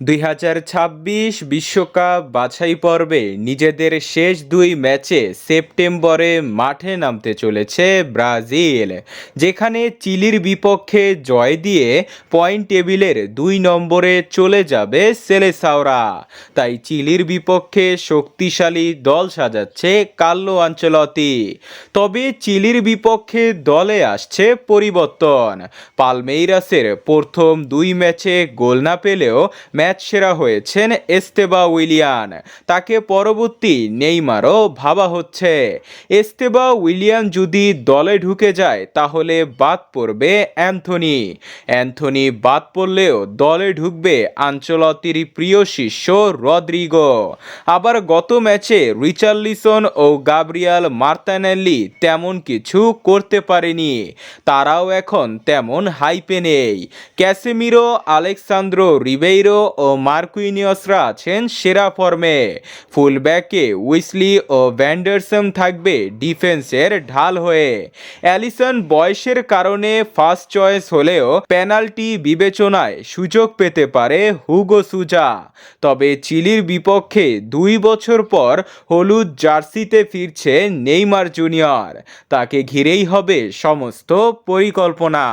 দুই হাজার ছাব্বিশ বিশ্বকাপ বাছাই পর্বে নিজেদের শেষ দুই ম্যাচে সেপ্টেম্বরে মাঠে নামতে চলেছে ব্রাজিল, যেখানে চিলির বিপক্ষে জয় দিয়ে পয়েন্ট টেবিলের দুই নম্বরে চলে যাবে সেলেসাওরা। তাই চিলির বিপক্ষে শক্তিশালী দল সাজাচ্ছে কাল্লো আঞ্চলতি। তবে চিলির বিপক্ষে দলে আসছে পরিবর্তন। পালমেইরাসের প্রথম দুই ম্যাচে গোল না পেলেও ম্যাচ সেরা হয়েছেন এস্তেবা উইলিয়ান। তাকে পরবর্তী নেইমারও ভাবা হচ্ছে। এস্তেবা উইলিয়ান যদি দলে ঢুকে যায়, তাহলে বাদ পড়বে অ্যান্থনি। অ্যান্থনি বাদ পড়লেও দলে ঢুকবে আঞ্চলতির প্রিয় শিষ্য রদ্রিগো। আবার গত ম্যাচে রিচার্লিসন ও গাব্রিয়াল মার্তানেল্লি তেমন কিছু করতে পারেনি। তারাও এখন তেমন হাইপে নেই। ক্যাসেমিরো, আলেক্সান্দ্রো রিবেইরো ও মার্কুইনিয়সরা আছেন সেরা ফর্মে। ফুলব্যাকে উইসলি ও ভ্যান্ডারসন থাকবে ডিফেন্সের ঢাল হয়ে। অ্যালিসন বয়সের কারণে ফার্স্ট চয়েস হলেও পেনাল্টি বিবেচনায় সুযোগ পেতে পারে হুগো সুজা। তবে চিলির বিপক্ষে দুই বছর পর হলুদ জার্সিতে ফিরছে নেইমার জুনিয়র। তাকে ঘিরেই হবে সমস্ত পরিকল্পনা।